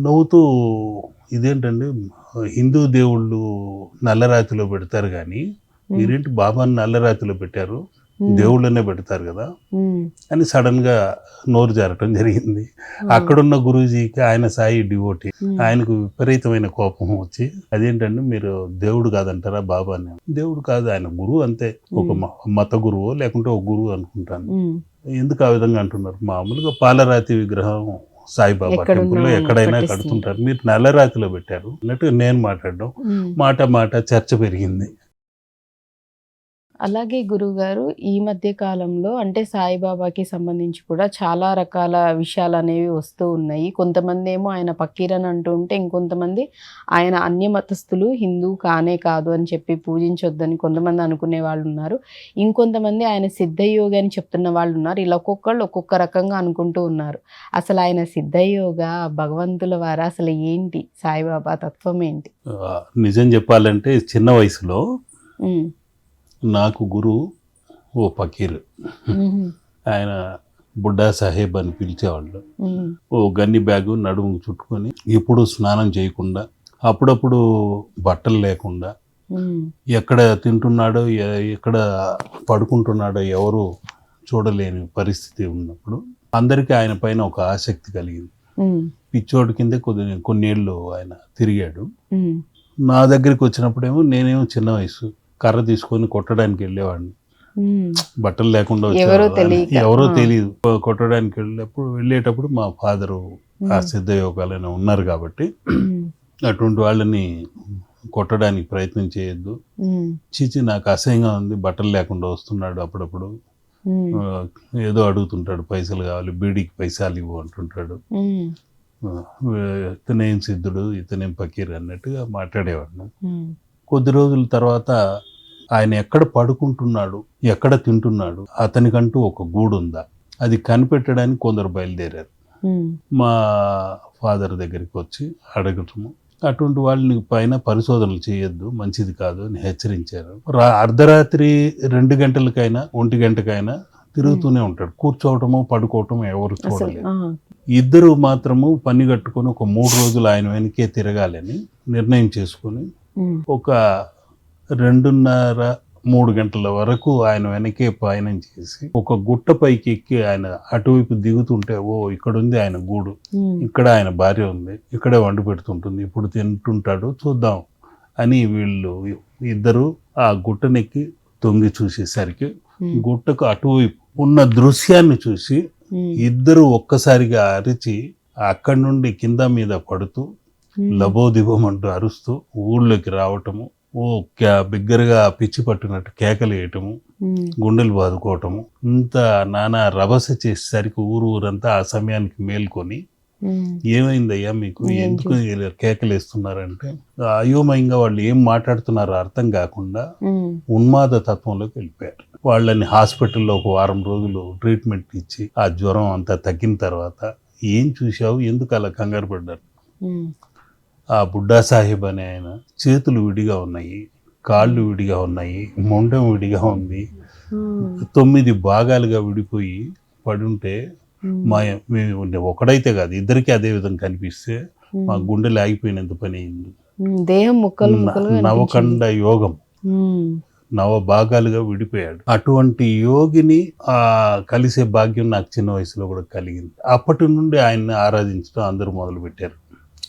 నవ్వుతూ ఇదేంటండి హిందూ దేవుళ్ళు నల్లరాతిలో పెడతారు కానీ మీరేంటి బాబాని నల్లరాతిలో పెట్టారు? దేవుళ్ళనే పెడతారు కదా? అని సడన్గా నోరు జారటం జరిగింది. అక్కడున్న గురూజీకి ఆయన సాయి డివోటి ఆయనకు విపరీతమైన కోపం వచ్చి అదేంటండి మీరు దేవుడు కాదంటారా బాబా అని దేవుడు కాదు ఆయన గురువు అంతే. ఒక మత గురువు లేకుంటే ఒక గురువు అనుకుంటాను. ఎందుకు ఆ విధంగా అంటున్నారు? మామూలుగా పాలరాతి విగ్రహం సాయిబాబా టెంపుల్లో ఎక్కడైనా. కడుతుంటారు మీరు నల్లరాతిలో పెట్టారు అన్నట్టుగా నేను మాట్లాడడం. మాట మాట చర్చ పెరిగింది అలాగే గురుగారు ఈ మధ్య కాలంలో అంటే సాయిబాబాకి సంబంధించి కూడా చాలా రకాల విషయాలు అనేవి వస్తూ ఉన్నాయి. కొంతమంది ఏమో ఆయన పక్కీరని అంటూ ఉంటే ఇంకొంతమంది ఆయన అన్య మతస్థులు హిందూ కానే కాదు అని చెప్పి పూజించొద్దని కొంతమంది అనుకునే వాళ్ళు ఉన్నారు ఇంకొంతమంది ఆయన సిద్ధయోగి అని చెప్తున్న వాళ్ళు ఉన్నారు ఇలా ఒక్కొక్కళ్ళు ఒక్కొక్క రకంగా అనుకుంటూ ఉన్నారు. అసలు ఆయన సిద్ధయోగ భగవంతుల వారా? అసలు ఏంటి? సాయిబాబా తత్వం ఏంటి? నిజం చెప్పాలంటే చిన్న వయసులో నాకు గురువు ఓ పకీర్ ఆయన బుడ్డా సాహెబ్ అని పిలిచేవాళ్ళు. ఓ గన్ని బ్యాగు నడుము చుట్టుకొని ఎప్పుడు స్నానం చేయకుండా అప్పుడప్పుడు బట్టలు లేకుండా ఎక్కడ తింటున్నాడో ఎక్కడ పడుకుంటున్నాడో ఎవరు చూడలేని పరిస్థితి ఉన్నప్పుడు అందరికీ ఆయన పైన ఒక ఆసక్తి కలిగింది. పిచ్చోడి కిందే కొద్ది కొన్నేళ్ళు ఆయన తిరిగాడు. నా దగ్గరికి వచ్చినప్పుడేమో నేనేమో చిన్న వయసు కర్ర తీసుకొని కొట్టడానికి వెళ్ళేవాడిని. బట్టలు లేకుండా ఎవరో. తెలియదు. కొట్టడానికి వెళ్ళేటప్పుడు వెళ్ళేటప్పుడు మా ఫాదరు ఆ సిద్ధ యోగాలైన ఉన్నారు కాబట్టి అటువంటి వాళ్ళని కొట్టడానికి ప్రయత్నం చేయొద్దు. చీచి నాకు అసహ్యంగా ఉంది. బట్టలు లేకుండా వస్తున్నాడు అప్పుడప్పుడు. ఏదో అడుగుతుంటాడు. పైసలు కావాలి బీడీకి పైసలు ఇవ్వు అంటుంటాడు. ఇతనేం సిద్ధుడు ఇతనేం పకీర్ అన్నట్టుగా మాట్లాడేవాడిని. ఉమ్, కొద్ది రోజుల తర్వాత ఆయన ఎక్కడ పడుకుంటున్నాడు ఎక్కడ తింటున్నాడు అతనికంటూ ఒక గూడు ఉందా అది కనిపెట్టడానికి కొందరు బయలుదేరారు. మా ఫాదర్ దగ్గరికి వచ్చి అడగటము అటువంటి వాళ్ళని పైన పరిశోధనలు చేయొద్దు మంచిది కాదు అని హెచ్చరించారు. రా అర్ధరాత్రి రెండు గంటలకైనా ఒంటి గంటకైనా తిరుగుతూనే ఉంటాడు. కూర్చోవటము పడుకోవటము ఎవరు చూడలేదు. ఇద్దరు మాత్రము పని కట్టుకొని ఒక మూడు రోజులు ఆయన వెనకే తిరగాలని నిర్ణయం చేసుకొని ఒక రెండున్నర మూడు గంటల వరకు ఆయన వెనకే పయనం చేసి ఒక గుట్ట పైకి ఎక్కి ఆయన అటువైపు దిగుతుంటే ఓ ఇక్కడ ఉంది ఆయన గూడు. ఇక్కడ ఆయన భార్య ఉంది. ఇక్కడే వండి పెడుతుంటుంది. ఇప్పుడు తింటుంటాడు. చూద్దాం. అని వీళ్ళు ఇద్దరు ఆ గుట్టనెక్కి తొంగి చూసేసరికి గుట్టకు అటువైపు ఉన్న దృశ్యాన్ని చూసి ఇద్దరు ఒక్కసారిగా అరిచి అక్కడి నుండి కింద మీద పడుతూ ఉమ్, లబోదిబోమంటూ అరుస్తూ ఊళ్ళోకి రావటము ఓ బిగ్గరగా పిచ్చి పట్టినట్టు కేకలు వేయటము గుండెలు బాదుకోవటము ఇంత నానా రభస చేసేసరికి ఊరు ఊరంతా ఆ సమయానికి మేల్కొని ఏమైందయ్యా మీకు? ఎందుకు కేకలు వేస్తున్నారంటే అయోమయంగా వాళ్ళు ఏం మాట్లాడుతున్నారో అర్థం కాకుండా ఉన్మాద తత్వంలోకి వెళ్ళిపోయారు. వాళ్ళని హాస్పిటల్లో ఒక వారం రోజులు ట్రీట్మెంట్ ఇచ్చి ఆ జ్వరం అంతా తగ్గిన తర్వాత ఏం చూశావు? ఎందుకు అలా కంగారు పడ్డారు? ఆ బుడ్డా సాహెబ్ అనే ఆయన చేతులు విడిగా ఉన్నాయి కాళ్ళు విడిగా ఉన్నాయి మొండెం విడిగా ఉంది. తొమ్మిది భాగాలుగా విడిపోయి పడుంటే మా మేము ఒకడైతే కాదు ఇద్దరికి అదే విధంగా కనిపిస్తే మా గుండెలు ఆగిపోయినంత పని అయింది. దేహం ముక్కలు. నవకండ యోగం. నవ భాగాలుగా విడిపోయాడు. అటువంటి యోగిని ఆ కలిసే భాగ్యం నాకు చిన్న వయసులో కూడా కలిగింది. అప్పటి నుండి ఆయన్ని ఆరాధించడం అందరూ మొదలు పెట్టారు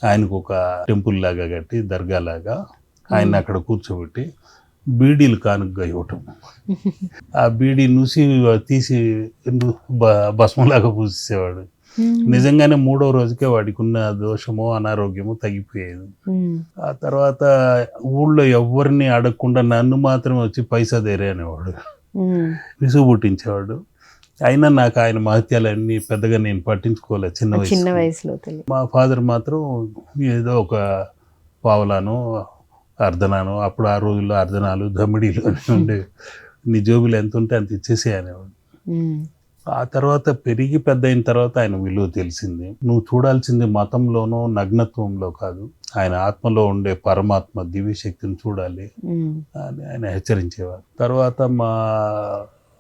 ఆయనకు ఒక టెంపుల్ లాగా కట్టి దర్గా లాగా ఆయన అక్కడ కూర్చోబెట్టి బీడీలు కానుకగా ఇవ్వటం. ఆ బీడీ నుసి తీసి భస్మంలాగా పూసేవాడు నిజంగానే మూడో రోజుకే వాడికి ఉన్న దోషమో అనారోగ్యమో తగ్గిపోయేది. ఆ తర్వాత ఊళ్ళో ఎవరిని అడగకుండా నన్ను మాత్రమే వచ్చి పైసా దేరే అనేవాడు. విసుగు పుట్టించేవాడు. అయినా నాకు ఆయన మహత్యాలన్నీ పెద్దగా నేను పట్టించుకోలేదు చిన్న చిన్న వయసు వయసులో తెలియదు. మా ఫాదర్ మాత్రం ఏదో ఒక పావలాను అర్ధనాను అప్పుడు ఆ రోజుల్లో అర్ధనాలు దమ్మిడీలు అని ఉండేవి నీ జోబులు ఎంత ఉంటే అంత ఇచ్చేసే అనేవాడు ఆ తర్వాత పెరిగి పెద్ద అయిన తర్వాత ఆయన విలువ తెలిసింది. నువ్వు చూడాల్సింది మతంలోనో నగ్నత్వంలో కాదు. ఆయన ఆత్మలో ఉండే పరమాత్మ దివ్యశక్తిని చూడాలి ఉమ్, అని ఆయన హెచ్చరించేవారు. తర్వాత మా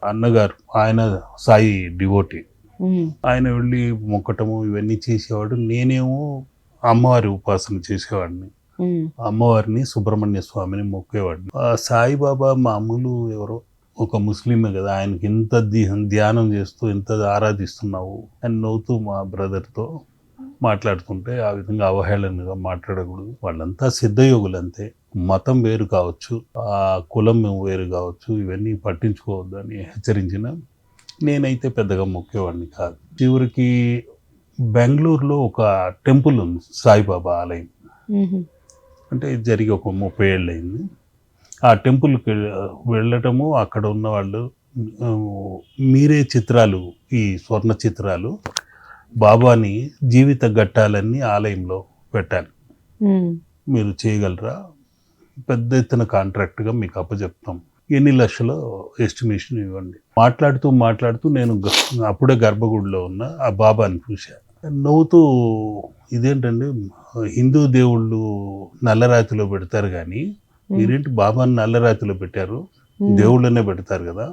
అన్నగారు ఆయన సాయి డివోటి. ఆయన వెళ్ళి మొక్కటము ఇవన్నీ చేసేవాడు. నేనేమో అమ్మవారి ఉపాసన చేసేవాడిని. అమ్మవారిని సుబ్రహ్మణ్య స్వామిని మొక్కేవాడిని. ఆ సాయిబాబా మామూలు ఎవరో ఒక ముస్లిమే కదా ఆయనకి ఇంత ధ్య- ధ్యానం చేస్తూ ఇంత ఆరాధిస్తున్నావు అని నవ్వుతూ మా బ్రదర్తో మాట్లాడుతుంటే ఆ విధంగా అవహేళనగా మాట్లాడకూడదు. వాళ్ళంతా సిద్ధయోగులు అంతే మతం వేరు కావచ్చు ఆ కులం వేరు కావచ్చు ఇవన్నీ పట్టించుకోవద్దు అని హెచ్చరించిన నేనైతే పెద్దగా మొక్కేవాడిని కాదు. చివరికి బెంగళూరులో ఒక టెంపుల్ ఉంది సాయిబాబా ఆలయం. అంటే జరిగి ఒక ముప్పై ఏళ్ళు అయింది ఆ టెంపుల్కి వెళ్ళటము అక్కడ ఉన్న వాళ్ళు మీరే చిత్రాలు ఈ స్వర్ణ చిత్రాలు బాబాని జీవిత ఘట్టాలన్నీ ఆలయంలో పెట్టాలి ఉమ్, మీరు చేయగలరా? పెద్ద ఎత్తున కాంట్రాక్ట్గా మీకు అప్పచెప్తాం ఎన్ని లక్షలు ఎస్టిమేషన్ ఇవ్వండి. మాట్లాడుతూ మాట్లాడుతూ నేను అప్పుడే గర్భగుడిలో ఉన్న ఆ బాబాని చూశా. నవ్వుతూ ఇదేంటండి? హిందూ దేవుళ్ళు నల్లరాతిలో పెడతారు కానీ మీరేంటి బాబాని నల్లరాతిలో పెట్టారు? దేవుళ్ళనే పెడతారు కదా.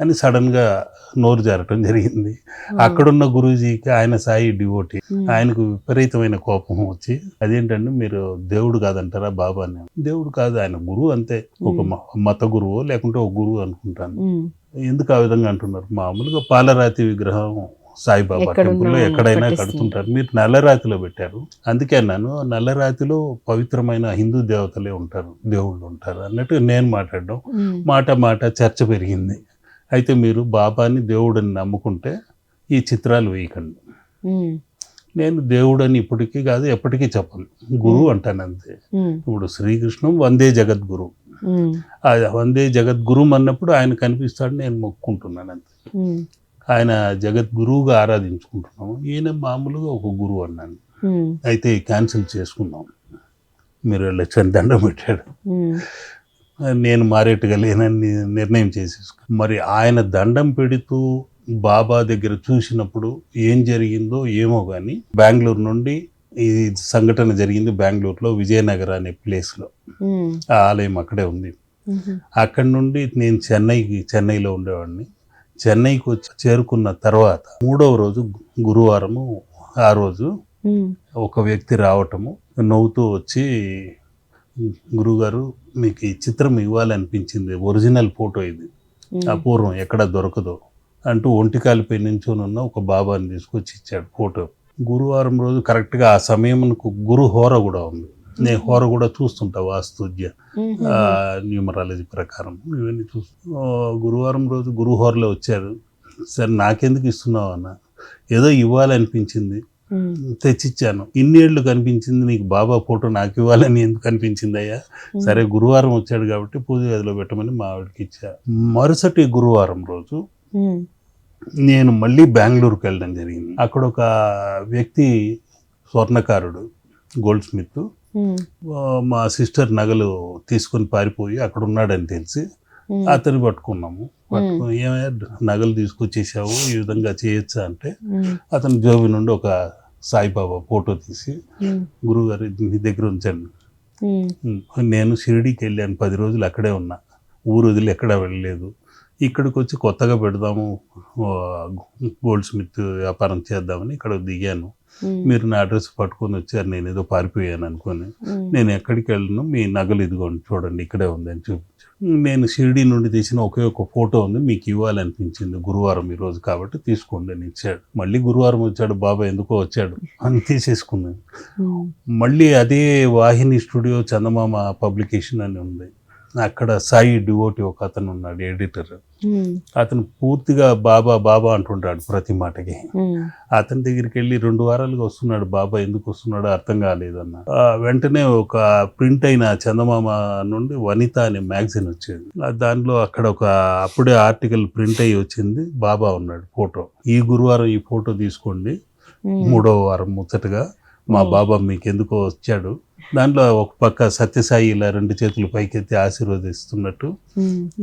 అని సడన్గా నోరు జారటం జరిగింది. అక్కడున్న గురూజీకి ఆయన సాయి డివోటి ఆయనకు విపరీతమైన కోపం వచ్చి అదేంటండి మీరు దేవుడు కాదంటారా బాబా? అని. దేవుడు కాదు ఆయన గురువు అంతే. ఒక మత గురువు లేకుంటే ఒక గురువు అనుకుంటాను. ఎందుకు ఆ విధంగా అంటున్నారు? మామూలుగా పాలరాతి విగ్రహం సాయిబాబా టెంపుల్లో ఎక్కడైనా. కడుతుంటారు. మీరు నల్లరాతిలో పెట్టారు. అందుకే అన్నాను నల్లరాతిలో పవిత్రమైన హిందూ దేవతలే ఉంటారు దేవుళ్ళు ఉంటారు అన్నట్టు నేను మాట్లాడడం. మాట మాట చర్చ పెరిగింది. అయితే మీరు బాబాని దేవుడని నమ్ముకుంటే ఈ చిత్రాలు వేయకండి. నేను దేవుడని ఇప్పటికీ కాదు ఎప్పటికీ చెప్పను. గురువు అంటాను అంతే. ఇప్పుడు శ్రీకృష్ణం వందే జగద్గురు. వందే జగద్గురు అన్నప్పుడు ఆయన కనిపిస్తాడు నేను మొక్కుంటున్నాను అంతే. ఆయన జగద్గురువుగా ఆరాధించుకుంటున్నాము. ఈయన మామూలుగా ఒక గురువు అన్నాను. అయితే క్యాన్సిల్ చేసుకున్నాం మీరు వెళ్ళొచ్చని దండం పెట్టాడు. నేను మారేట్టుగా లేనని నిర్ణయం చేసేసుకు మరి ఆయన దండం పెడుతూ బాబా దగ్గర చూసినప్పుడు ఏం జరిగిందో ఏమో కానీ బెంగళూరు నుండి ఈ సంఘటన జరిగింది బెంగళూరులో విజయనగర్ అనే ప్లేస్లో. ఆ ఆలయం అక్కడే ఉంది. అక్కడి నుండి నేను చెన్నైకి చెన్నైలో ఉండేవాడిని. చెన్నైకి వచ్చి చేరుకున్న తర్వాత మూడవ రోజు గురువారము ఆ రోజు ఒక వ్యక్తి రావటము నవ్వుతూ వచ్చి గురుగారు మీకు ఈ చిత్రం ఇవ్వాలనిపించింది ఒరిజినల్ ఫోటో ఇది అపూర్వం ఎక్కడ దొరకదు అంటూ ఒంటికాలిపై నించొని ఉన్న ఒక బాబాని తీసుకొచ్చి ఇచ్చాడు ఫోటో. గురువారం రోజు కరెక్ట్గా ఆ సమయంకు గురు హోర కూడా ఉంది. నేను హోర కూడా చూస్తుంటా వాస్తుజ్య ఉమ్, న్యూమరాలజీ ప్రకారం. ఇవన్నీ చూస్తూ గురువారం రోజు గురుహోరలో వచ్చారు. సరే నాకెందుకు ఇస్తున్నావు అన్న? ఏదో ఇవ్వాలనిపించింది. తెచ్చిచ్చాను. ఇన్నేళ్ళు కనిపించింది నీకు బాబా ఫోటో నాకు ఇవ్వాలని ఎందుకు కనిపించింది అయ్యా సరే గురువారం వచ్చాడు కాబట్టి పూజ గదిలో పెట్టమని మా ఆవిడకి ఇచ్చా. మరుసటి గురువారం రోజు నేను మళ్ళీ బెంగళూరుకి వెళ్ళడం జరిగింది. అక్కడ ఒక వ్యక్తి స్వర్ణకారుడు గోల్డ్ స్మిత్. మా సిస్టర్ నగలు తీసుకొని పారిపోయి అక్కడ ఉన్నాడని తెలిసి ఉమ్, అతన్ని పట్టుకున్నాము. పట్టుకుని ఏమయ్యా నగలు తీసుకొచ్చేసావు ఈ విధంగా చేయొచ్చా అంటే అతని జోబి నుండి ఒక సాయిబాబా ఫోటో తీసి గురువుగారు మీ దగ్గర ఉంచండి. నేను షిరిడీకి వెళ్ళాను పది రోజులు అక్కడే ఉన్నా. ఊరు వదిలి ఎక్కడా వెళ్ళలేదు. ఇక్కడికి వచ్చి కొత్తగా పెడదాము గోల్డ్ స్మిత్ వ్యాపారం చేద్దామని ఇక్కడ దిగాను. మీరు నా అడ్రస్ పట్టుకొని వచ్చారు నేను ఏదో పారిపోయాను అనుకొని. నేను ఎక్కడికి వెళ్ళను మీ నగలు ఇదిగోండి చూడండి ఇక్కడే ఉంది అని చూపించాడు నేను షిరిడీ నుండి తీసిన ఒకే ఒక ఫోటో ఉంది మీకు ఇవ్వాలనిపించింది గురువారం ఈ రోజు కాబట్టి తీసుకోండి అని ఇచ్చాడు. మళ్ళీ గురువారం వచ్చాడు బాబా ఎందుకో వచ్చాడు? అని తీసేసుకున్నాను. మళ్ళీ అదే వాహిని స్టూడియో చందమామ పబ్లికేషన్ అని ఉంది. అక్కడ సాయి డివోటి ఒక అతను ఉన్నాడు ఎడిటర్. అతను పూర్తిగా బాబా బాబా అంటుంటాడు ప్రతి మాటకి. అతని దగ్గరికి వెళ్ళి రెండు వారాలుగా వస్తున్నాడు బాబా ఎందుకు వస్తున్నాడో అర్థం కాలేదన్న. వెంటనే ఒక ప్రింట్ అయిన చందమామ నుండి వనిత అనే మ్యాగజైన్ వచ్చేది. దానిలో అక్కడ ఒక అప్పుడే ఆర్టికల్ ప్రింట్ అయ్యి వచ్చింది బాబా ఉన్నాడు ఫోటో. ఈ గురువారం ఈ ఫోటో తీసుకోండి మూడవ వారం ముచ్చటగా. మా. బాబా మీకు ఎందుకో వచ్చాడు. దాంట్లో ఒక పక్క సత్యసాయి ఇలా రెండు చేతులు పైకెత్తి ఆశీర్వదిస్తున్నట్టు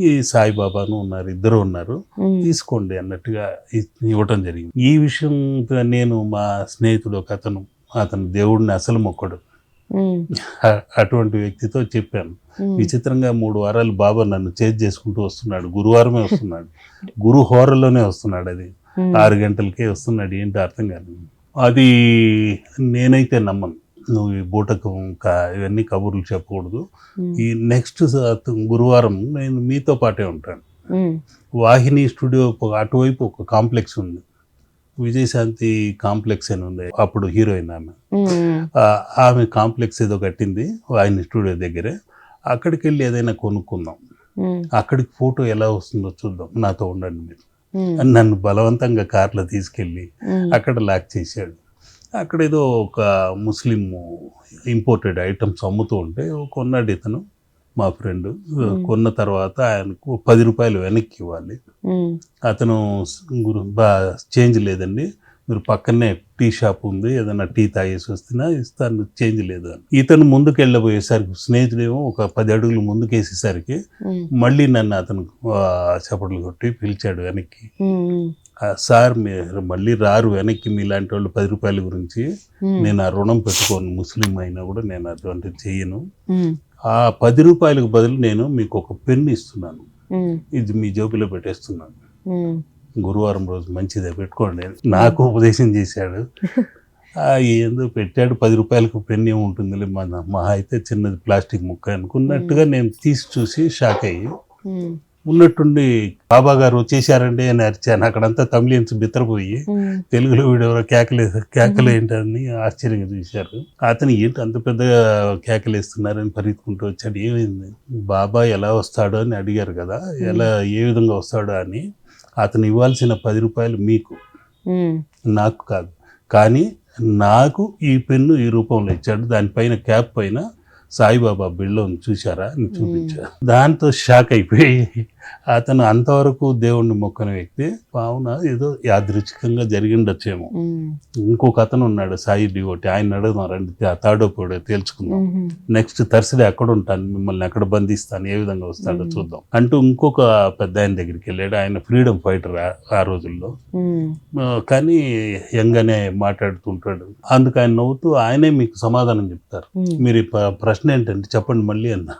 ఈ సాయిబాబాను ఉన్నారు ఇద్దరు ఉన్నారు. తీసుకోండి అన్నట్టుగా ఇవ్వటం జరిగింది. ఈ విషయం నేను మా స్నేహితుడు ఒక అతను అతను దేవుడిని అసలు మొక్కడు. అటువంటి వ్యక్తితో చెప్పాను. విచిత్రంగా మూడు వారాలు బాబా నన్ను చేజ్ చేసుకుంటూ వస్తున్నాడు. గురువారమే వస్తున్నాడు. గురు హోరలోనే వస్తున్నాడు అది. ఆరు గంటలకే వస్తున్నాడు. ఏంటో అర్థం కాదు అది నేనైతే నమ్మను. నువ్వు ఈ బూటకం కా- ఇవన్నీ కబుర్లు చెప్పకూడదు. ఈ నెక్స్ట్ గురువారం నేను మీతో పాటే ఉంటాను. వాహిని స్టూడియో అటువైపు ఒక కాంప్లెక్స్ ఉంది. విజయశాంతి కాంప్లెక్స్ అని ఉంది. అప్పుడు హీరోయిన్ ఆమె. ఆమె కాంప్లెక్స్ ఏదో కట్టింది వాహిని స్టూడియో దగ్గరే. అక్కడికి వెళ్ళి ఏదైనా కొనుక్కుందాం. అక్కడికి ఫోటో ఎలా వస్తుందో చూద్దాం. నాతో ఉండండి మీరు. నన్ను బలవంతంగా కార్లో తీసుకెళ్ళి ఉమ్, అక్కడ లాక్ చేశాడు. అక్కడ ఏదో ఒక ముస్లిం ఇంపోర్టెడ్ ఐటమ్స్ అమ్ముతూ ఉంటే కొన్నాడు ఇతను మా ఫ్రెండ్ కొన్న తర్వాత ఆయనకు పది రూపాయలు వెనక్కి ఇవ్వాలి. అతను చేంజ్ లేదండి. మీరు పక్కనే టీ షాప్ ఉంది ఏదైనా టీ తాగేసి వస్తున్నా ఇస్తాను చేంజ్ లేదు అని. ఇతను ముందుకు వెళ్ళబోయేసరికి స్నేహితుడేమో ఒక పది అడుగులు ముందుకేసేసరికి మళ్ళీ నన్ను అతను చప్పట్లు కొట్టి పిలిచాడు వెనక్కి. సార్ మీరు మళ్ళీ రారు వెనక్కి మీలాంటి వాళ్ళు పది రూపాయల గురించి నేను ఆ రుణం పెట్టుకోను ముస్లిం అయినా కూడా నేను అటువంటిది చెయ్యను. ఉమ్, ఆ పది రూపాయలకు బదులు నేను మీకు ఒక పెన్ను ఇస్తున్నాను. ఇది మీ జోబులో పెట్టేస్తున్నాను. గురువారం రోజు మంచిదే పెట్టుకోండి నాకు ఉపదేశం చేశాడు. ఏందో పెట్టాడు పది రూపాయలకు పెన్ ఏముంటుందిలే మన మహా అయితే చిన్నది ప్లాస్టిక్ ముక్క అనుకున్నట్టుగా నేను తీసి చూసి షాక్ అయ్యి ఉన్నట్టుండి బాబా గారు వచ్చేసారండి అని అరిచాను. అక్కడంతా తమిళియన్స్ బిత్తరపోయి తెలుగులో వీడెవరో కేకలే కేకలు ఏంటని ఆశ్చర్యంగా చూశారు. అతను ఏంటి అంత పెద్దగా కేకలేస్తున్నారని పరిగెత్తుకుంటూ వచ్చాడు. ఏమైంది? బాబా ఎలా వస్తాడో అని అడిగారు కదా ఎలా ఏ విధంగా వస్తాడో అని అతను ఇవ్వాల్సిన పది రూపాయలు మీకు. నాకు కాదు. కానీ నాకు ఈ పెన్ను ఈ రూపంలో ఇచ్చాడు. దానిపైన క్యాప్ పైన సాయిబాబా బిళ్ళ చూశారా? అని చూపించారు దాంతో షాక్ అయిపోయి అతను అంతవరకు దేవుణ్ణి మొక్కని వ్యక్తి. అవునా ఏదో యాదృచ్ఛికంగా జరిగిండొచ్చేమో. ఇంకొక అతను ఉన్నాడు సాయి డివోటి ఆయన అడుగుదాం రండి తాడో పోడో తేల్చుకుందాం. నెక్స్ట్ థర్స్డే అక్కడ ఉంటాను మిమ్మల్ని ఎక్కడ బంధిస్తాను ఏ విధంగా వస్తాడో చూద్దాం. అంటూ ఇంకొక పెద్ద ఆయన దగ్గరికి వెళ్ళాడు. ఆయన ఫ్రీడమ్ ఫైటర్ ఆ రోజుల్లో. కానీ యంగానే మాట్లాడుతుంటాడు అందుకు ఆయన నవ్వుతూ ఆయనే మీకు సమాధానం చెప్తారు. మీరు ప్రశ్న ఏంటంటే చెప్పండి మళ్ళీ అన్న.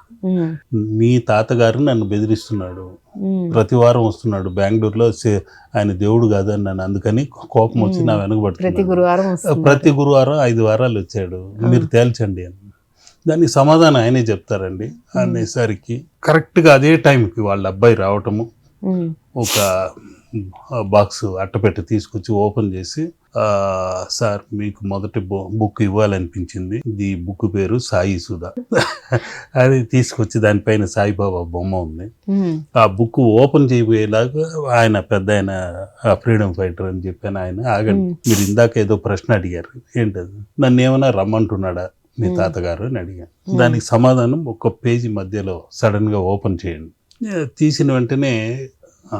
మీ తాతగారు నన్ను బెదిరిస్తున్నాడు. ప్రతి వారం వస్తున్నాడు బెంగళూరులో. ఆయన దేవుడు కాదు అన్నాను అందుకని కోపం వచ్చి నా ప్రతి వెనకబడుతున్నాడు. గురువారం ప్రతి గురువారం ఐదు వారాలు వచ్చాడు. మీరు తేల్చండి అని దానికి సమాధానం ఆయనే చెప్తారండి. అనేసరికి కరెక్ట్గా అదే టైంకి వాళ్ళ అబ్బాయి రావటము ఒక బాక్స్ అట్టపెట్టి తీసుకొచ్చి ఓపెన్ చేసి సార్ మీకు మొదటి బు- బుక్ ఇవ్వాలనిపించింది. ఈ బుక్ పేరు సాయి సుధా. అది తీసుకొచ్చి దానిపైన సాయిబాబా బొమ్మ ఉంది. ఆ బుక్ ఓపెన్ చేయబోయేలాగా ఆయన పెద్ద ఆయన ఫ్రీడమ్ ఫైటర్ అని చెప్పాను ఆయన. ఆగండి. మీరు ఇందాక ఏదో ప్రశ్న అడిగారు. ఏంటది? నన్ను ఏమైనా రమ్మంటున్నాడా మీ తాతగారు అని అడిగాను దానికి సమాధానం ఒక పేజీ మధ్యలో సడన్గా ఓపెన్ చేయండి. తీసిన వెంటనే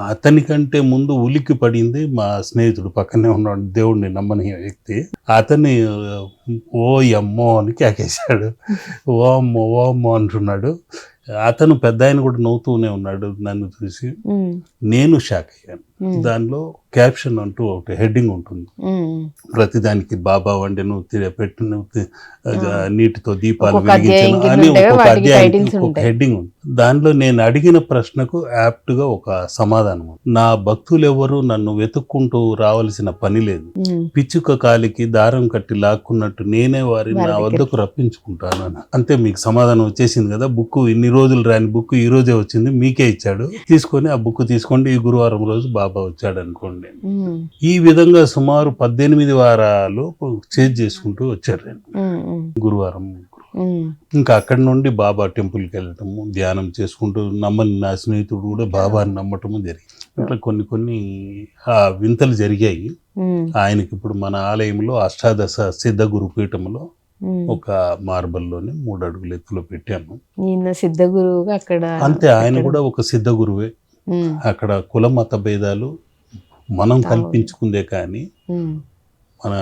అతనికంటే ముందు ఉలిక్కి పడింది మా స్నేహితుడు పక్కనే ఉన్నాడు దేవుడిని నమ్మని వ్యక్తి. అతన్ని ఓ అమ్మో అని కేకేశాడు. ఓ అమ్మో ఓ అమ్మో అంటున్నాడు. అతను పెద్ద ఆయన కూడా నవ్వుతూనే ఉన్నాడు నన్ను చూసి. నేను షాక్ అయ్యాను. దానిలో క్యాప్షన్ అంటూ ఒకటి హెడ్డింగ్ ఉంటుంది. ప్రతిదానికి బాబా వండి నువ్వు తి- పెట్టు నువ్వు తి- ఆ, నీటితో దీపాలు వెలిగించను అని ఒక్కొక్క ఒక. హెడ్డింగ్ ఉంది దానిలో నేను అడిగిన ప్రశ్నకు యాప్ట్గా ఒక సమాధానం. నా భక్తులు ఎవరు నన్ను వెతుక్కుంటూ రావాల్సిన పని లేదు. పిచ్చుక కాలికి దారం కట్టి లాక్కున్నట్టు నేనే వారిని వారి నా. వద్దకు రప్పించుకుంటాను అని. అంతే మీకు సమాధానం వచ్చేసింది కదా. బుక్ ఇన్ని రోజులు రాని బుక్ ఈ రోజే వచ్చింది. మీకే ఇచ్చాడు. తీసుకొని ఆ బుక్ తీసుకోండి. ఈ గురువారం రోజు బాబా వచ్చాడు అనుకోండి ఈ విధంగా సుమారు పద్దెనిమిది వారాలు చేంజ్ చేసుకుంటూ వచ్చారు గురువారం ఇంకా అక్కడి నుండి బాబా టెంపుల్కి వెళ్ళటము ధ్యానం చేసుకుంటూ నమ్మని నా స్నేహితుడు కూడా బాబాని నమ్మటము జరిగింది. ఇట్లా కొన్ని కొన్ని ఆ వింతలు జరిగాయి. ఆయనకి ఇప్పుడు మన ఆలయంలో అష్టాదశ సిద్ధ గురుపీఠంలో. ఒక మార్బల్లోనే మూడు అడుగుల ఎత్తులో పెట్టాము సిద్ధ గురువుగా అక్కడ అంతే ఆయన కూడా ఒక సిద్ధ గురువే. అక్కడ కుల మత భేదాలు మనం కల్పించుకుందే కానీ మన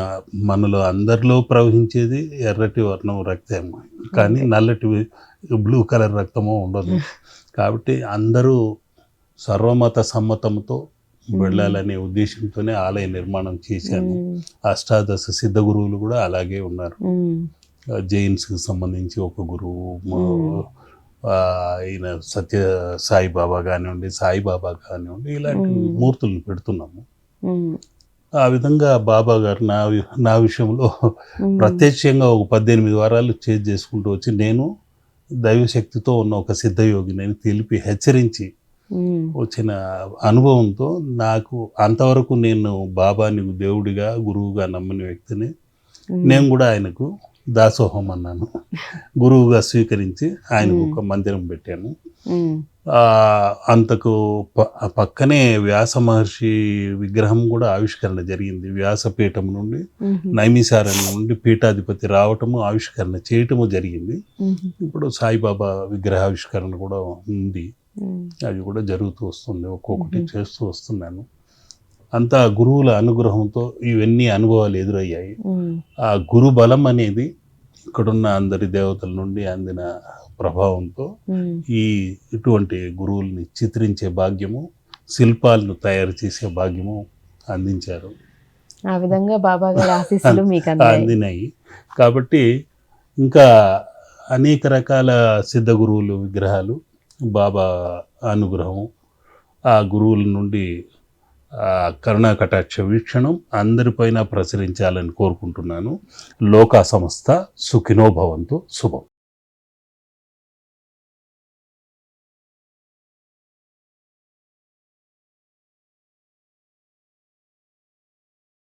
మనలో అందరిలో ప్రవహించేది ఎర్రటి వర్ణం రక్తము? కానీ నల్లటి బ్లూ కలర్ రక్తము ఉండదు. కాబట్టి అందరూ సర్వమత సమ్మతంతో వెళ్ళాలనే ఉద్దేశంతోనే ఆలయ నిర్మాణం చేశాను అష్టాదశ సిద్ధ గురువులు కూడా అలాగే ఉన్నారు. జైన్స్కి సంబంధించి ఒక గురువు ఈయన సత్య సాయిబాబా కానివ్వండి సాయిబాబా కానివ్వండి ఇలాంటి. మూర్తులను పెడుతున్నాము. ఆ విధంగా బాబా గారు నా నా విషయంలో ప్రత్యక్షంగా ఒక పద్దెనిమిది వారాలు చేజ్ చేసుకుంటూ వచ్చి నేను దైవశక్తితో ఉన్న ఒక సిద్ధయోగిని అని తెలిపి హెచ్చరించి వచ్చిన అనుభవంతో నాకు అంతవరకు నేను బాబాని దేవుడిగా గురువుగా నమ్మని వ్యక్తిని నేను కూడా ఆయనకు దాసోహం అన్నాను గురువుగా స్వీకరించి ఆయనకు ఒక మందిరం పెట్టాను. అంతకు పక్కనే వ్యాస మహర్షి విగ్రహం కూడా ఆవిష్కరణ జరిగింది. వ్యాసపీఠం నుండి నైమిసారణ్యం నుండి పీఠాధిపతి రావటము ఆవిష్కరణ చేయటము జరిగింది. ఇప్పుడు సాయిబాబా విగ్రహావిష్కరణ కూడా ఉంది. అది కూడా జరుగుతూ వస్తుంది. ఒక్కొక్కటి. చేస్తూ వస్తున్నాను. అంతా గురువుల అనుగ్రహంతో ఇవన్నీ అనుభవాలు ఎదురయ్యాయి. ఆ గురు బలం అనేది ఇక్కడున్న అందరి దేవతల నుండి అందిన ప్రభావంతో ఈ ఇటువంటి గురువుల్ని చిత్రించే భాగ్యము శిల్పాలను తయారు చేసే భాగ్యము అందించారు. ఆ విధంగా బాబా గారి ఆశీస్సులు మీకు అందినాయి. కాబట్టి ఇంకా అనేక రకాల సిద్ధ గురువులు విగ్రహాలు బాబా అనుగ్రహం ఆ గురువుల నుండి కరుణా కటాక్ష వీక్షణం అందరిపైన ప్రసరించాలని కోరుకుంటున్నాను. లోకా సంస్థ సుఖినోభవంతో శుభం.